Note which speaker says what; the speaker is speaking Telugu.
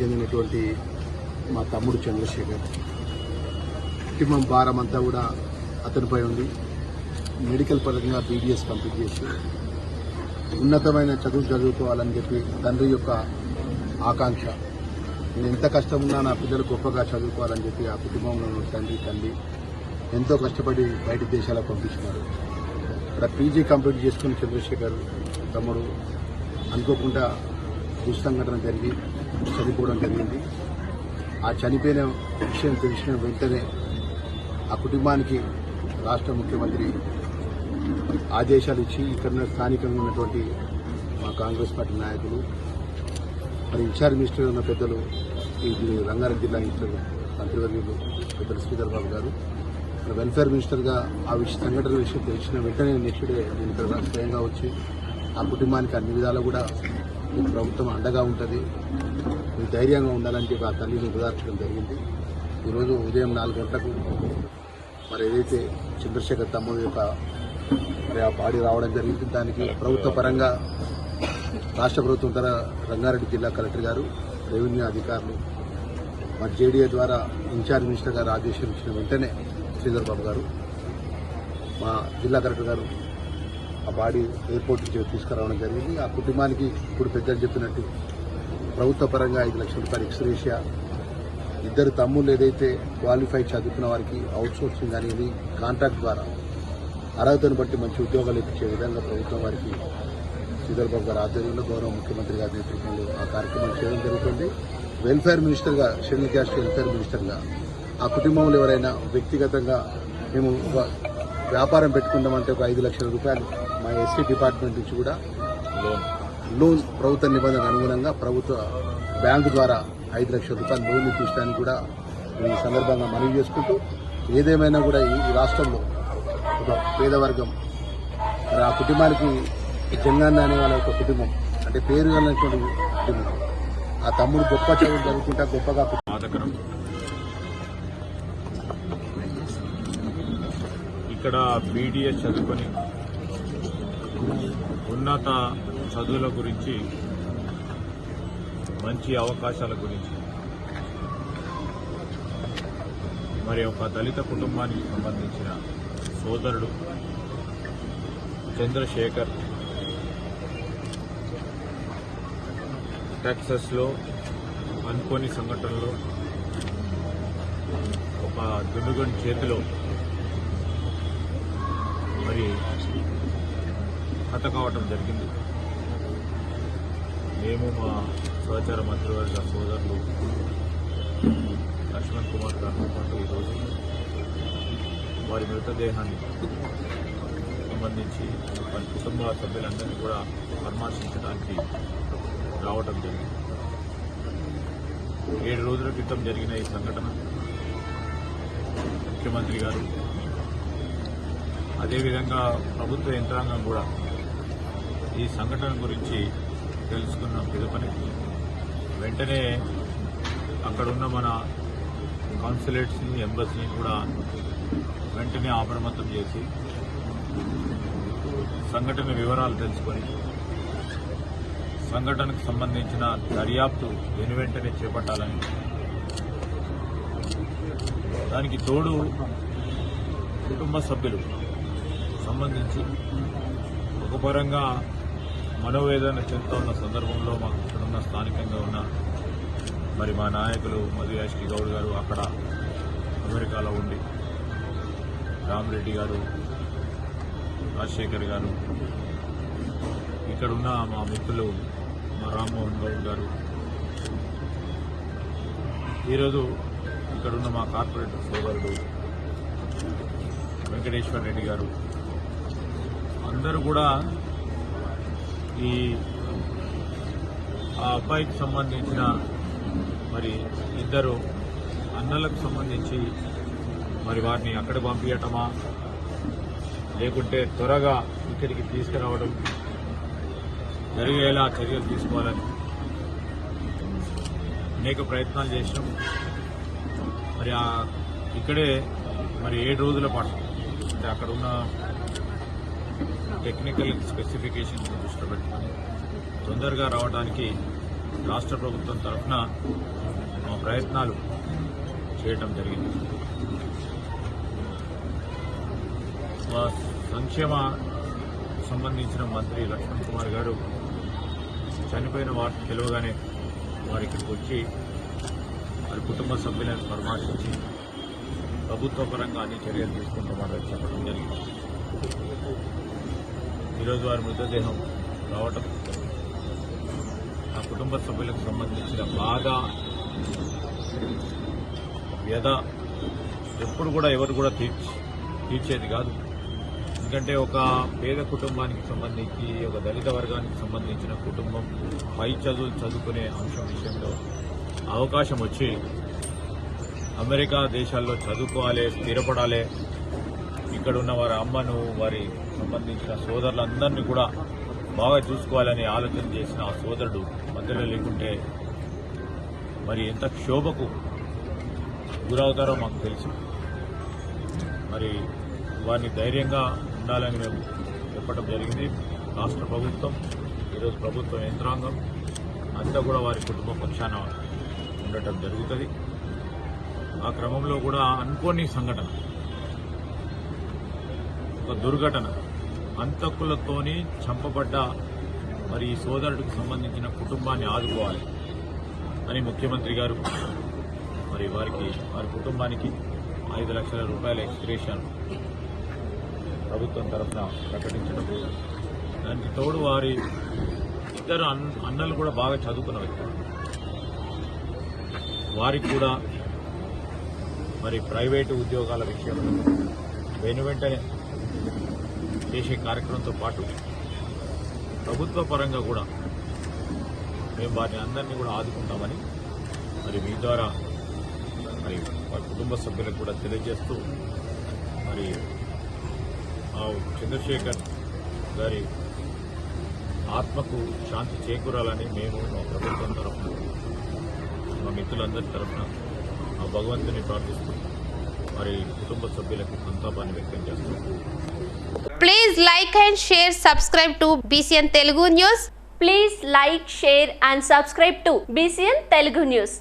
Speaker 1: చెందినటువంటి మా తమ్ముడు చంద్రశేఖర్. కుటుంబం భారం అంతా కూడా అతనిపై ఉంది. మెడికల్ పరంగా బీబీఎస్ కంప్లీట్ చేసి ఉన్నతమైన చదువు చదువుకోవాలని చెప్పి తండ్రి యొక్క ఆకాంక్ష. నేను ఎంత కష్టం ఉన్నా నా పిల్లలు గొప్పగా చదువుకోవాలని చెప్పి ఆ కుటుంబంలో తండ్రి తల్లి ఎంతో కష్టపడి బయట దేశాలకు పంపించినారు ఇక్కడ పీజీ కంప్లీట్ చేసుకుని చంద్రశేఖర్ తమ్ముడు అనుకోకుండా దుస్సంఘటన జరిగి చనిపోవడం జరిగింది. ఆ చనిపోయిన విషయం తెలిసిన వెంటనే ఆ కుటుంబానికి రాష్ట్ర ముఖ్యమంత్రి ఆదేశాలు ఇచ్చి ఇక్కడ ఉన్న స్థానికంగా ఉన్నటువంటి మా కాంగ్రెస్ పార్టీ నాయకులు మరి ఇన్ఛార్జ్ మినిస్టర్ ఉన్న పెద్దలు ఈ రంగారెడ్డి జిల్లా మినిస్టర్ మంత్రివర్యులు పెద్దలు శ్రీధర్ బాబు గారు వెల్ఫేర్ మినిస్టర్గా ఆ విషయ సంఘటన విషయం తెలిసిన వెంటనే నెక్స్ట్ డే నేను ఇక్కడ స్వయంగా వచ్చి ఆ కుటుంబానికి అన్ని విధాలు కూడా ఈ ప్రభుత్వం అండగా ఉంటుంది. మీరు ధైర్యంగా ఉండాలని చెప్పి ఆ తల్లిని ఉదార్చడం జరిగింది. ఈరోజు ఉదయం నాలుగు గంటలకు మరి ఏదైతే చంద్రశేఖర్ తమ్ముడు యొక్క మరి ఆ బాడీ రావడం జరిగింది దానికి ప్రభుత్వ పరంగా రాష్ట్ర ప్రభుత్వం ద్వారా రంగారెడ్డి జిల్లా కలెక్టర్ గారు రెవెన్యూ అధికారులు మరి జేడీఏ ద్వారా ఇన్ఛార్జ్ మినిస్టర్ గారు ఆదేశం ఇచ్చిన వెంటనే శ్రీధర్ బాబు గారు మా జిల్లా కలెక్టర్ గారు ఆ బాడీ ఎయిర్పోర్ట్ నుంచి తీసుకురావడం జరిగింది. ఆ కుటుంబానికి ఇప్పుడు పెద్దలు చెప్పినట్టు ప్రభుత్వ పరంగా ఐదు లక్షల రూపాయలు ఎక్స్రేషియా ఇద్దరు తమ్ముళ్ళు ఏదైతే క్వాలిఫై చదువుకున్న వారికి అవుట్సోర్సింగ్ అనేది కాంట్రాక్ట్ ద్వారా అర్హతను బట్టి మంచి ఉద్యోగాలు ఇప్పించే విధంగా ప్రభుత్వం వారికి శ్రీధర్బాబు గారి ఆధ్వర్యంలో గౌరవ ముఖ్యమంత్రి గారి నేతృత్వంలో ఆ కార్యక్రమం చేయడం జరుగుతుంది. వెల్ఫేర్ మినిస్టర్గా షెడ్యూల్ క్యాస్ట్ వెల్ఫేర్ మినిస్టర్గా ఆ కుటుంబంలో ఎవరైనా వ్యక్తిగతంగా మేము ఒక వ్యాపారం పెట్టుకుందామంటే ఒక ఐదు లక్షల రూపాయలు మా ఎస్సీ డిపార్ట్మెంట్ నుంచి కూడా లోన్. ప్రభుత్వ నిబంధనలకు అనుగుణంగా ప్రభుత్వ బ్యాంకు ద్వారా ఐదు లక్షల రూపాయలు లోన్ ఇప్పించడానికి కూడా ఈ సందర్భంగా మనవి చేసుకుంటూ ఏదేమైనా కూడా ఈ రాష్ట్రంలో ఒక పేదవర్గం మరి ఆ కుటుంబానికి జంగాన్న అనే వాళ్ళ ఒక కుటుంబం అంటే పేరు అన్నటువంటి కుటుంబం ఆ తమ్ముడు గొప్ప చదువు చదువుకుంటా గొప్పగా
Speaker 2: ఇక్కడ బీడీఎస్ చదువుకొని ఉన్నత చదువుల గురించి మంచి అవకాశాల గురించి. మరి ఒక దళిత కుటుంబానికి సంబంధించిన సోదరుడు చంద్రశేఖర్. టెక్సస్లో అనుకోని సంఘటనలో ఒక దుండుగని చేతిలో మరి హత కావటం జరిగింది. మేము మా సహచార మంత్రివర్గ సోదరులు లక్ష్మణ్ కుమార్ గారితో పాటు ఈరోజు వారి మృతదేహాన్ని సంబంధించి వారి కుటుంబ సభ్యులందరినీ కూడా పరామర్శించడానికి రావటం జరిగింది. ఏడు రోజుల క్రితం జరిగిన ఈ సంఘటన ముఖ్యమంత్రి గారు అదేవిధంగా ప్రభుత్వ యంత్రాంగం కూడా ఈ సంఘటన గురించి తెలుసుకున్న పిలుపని. వెంటనే అక్కడున్న మన కాన్సులేట్స్ని ఎంబసీని కూడా వెంటనే అప్రమత్తం చేసి సంఘటన వివరాలు తెలుసుకొని సంఘటనకు సంబంధించిన దర్యాప్తు వెను వెంటనే చేపట్టాలని. దానికి తోడు కుటుంబ సభ్యులు సంబంధించి ఒక పరంగా మనోవేదన చెందుతున్న సందర్భంలో మాకు ఇక్కడున్న స్థానికంగా ఉన్న మరి మా నాయకులు మధు యాష్కి గౌడ్ గారు అక్కడ అమెరికాలో ఉండి రామరెడ్డి గారు రాజశేఖర్ గారు ఇక్కడ ఉన్న మా మిత్రులు మా రామ్మోహన్ గౌడ్ గారు. ఈరోజు ఇక్కడ ఉన్న మా కార్పొరేటర్ సోదరుడు వెంకటేశ్వర రెడ్డి గారు. అందరూ కూడా ఈ ఆ అబ్బాయికి సంబంధించిన మరి ఇద్దరు అన్నలకు సంబంధించి మరి వారిని అక్కడ పంపించటమా లేకుంటే త్వరగా ఇక్కడికి తీసుకురావడం జరిగేలా చర్యలు తీసుకోవాలని అనేక ప్రయత్నాలు చేసినాం. మరి ఇక్కడే మరి ఏడు రోజుల పాటు అంటే అక్కడ ఉన్న టెక్నికల్ స్పెసిఫికేషన్స్ దృష్టిలో పెట్టుకొని తొందరగా రావడానికి రాష్ట్ర ప్రభుత్వం తరఫున మా ప్రయత్నాలు చేయటం జరిగింది. మా సంక్షేమ సంబంధించిన మంత్రి లక్ష్మణ్ కుమార్ గారు చనిపోయిన వార్త తెలియగానే వారి ఇక్కడికి వచ్చి వారి కుటుంబ సభ్యులను పరామర్శించి ప్రభుత్వ పరంగా అన్ని చర్యలు తీసుకుంటామని చెప్పడం జరిగింది. ఈరోజు వారి మృతదేహం రావటం ఆ కుటుంబ సభ్యులకు సంబంధించిన బాధ వ్యధ ఎప్పుడు కూడా ఎవరు కూడా తీర్చి తీర్చేది కాదు. ఎందుకంటే ఒక పేద కుటుంబానికి సంబంధించి ఒక దళిత వర్గానికి సంబంధించిన కుటుంబం పై చదువులు చదువుకునే అంశం విషయంలో అవకాశం వచ్చి అమెరికా దేశాల్లో చదువుకోవాలి స్థిరపడాలి ఇక్కడ ఉన్న వారి అమ్మను వారి సంబంధించిన సోదరులందరినీ కూడా బాగా చూసుకోవాలని ఆలోచన చేసిన ఆ సోదరుడు మధ్యలో లేకుంటే మరి ఎంత క్షోభకు గురవుతారో మాకు తెలుసు. మరి వారిని ధైర్యంగా ఉండాలని మేము చెప్పడం జరిగింది. రాష్ట్ర ప్రభుత్వం ఈరోజు ప్రభుత్వ యంత్రాంగం అంతా కూడా వారి కుటుంబ పక్షాన ఉండటం జరుగుతుంది. ఆ క్రమంలో కూడా అనుకోని సంఘటన. ఒక దుర్ఘటన. అంతకులతోని చంపబడ్డ మరి ఈ సోదరుడికి సంబంధించిన కుటుంబాన్ని ఆదుకోవాలి అని ముఖ్యమంత్రి గారు మరి వారికి వారి కుటుంబానికి ఐదు లక్షల రూపాయల ఎక్స్గ్రేషన్ ప్రభుత్వం తరఫున ప్రకటించడం దానికి తోడు వారి ఇద్దరు అన్- అన్నలు కూడా బాగా చదువుకున్న వ్యక్తులు. వారికి కూడా మరి ప్రైవేటు ఉద్యోగాల విషయంలో వెను వెంటనే చేసే కార్యక్రమంతో పాటు ప్రభుత్వ పరంగా కూడా మేము వారిని అందరినీ కూడా ఆదుకుంటామని మరి మీ ద్వారా మరి వారి కుటుంబ సభ్యులకు కూడా తెలియజేస్తూ మరి ఆ చంద్రశేఖర్ గారి ఆత్మకు శాంతి చేకూరాలని మేము మా ప్రభుత్వం తరఫున మా మిత్రులందరి తరఫున ఆ భగవంతుని ప్రార్థిస్తున్నాం.
Speaker 3: Please like and share subscribe to BCN Telugu news
Speaker 4: please like share and subscribe to BCN Telugu news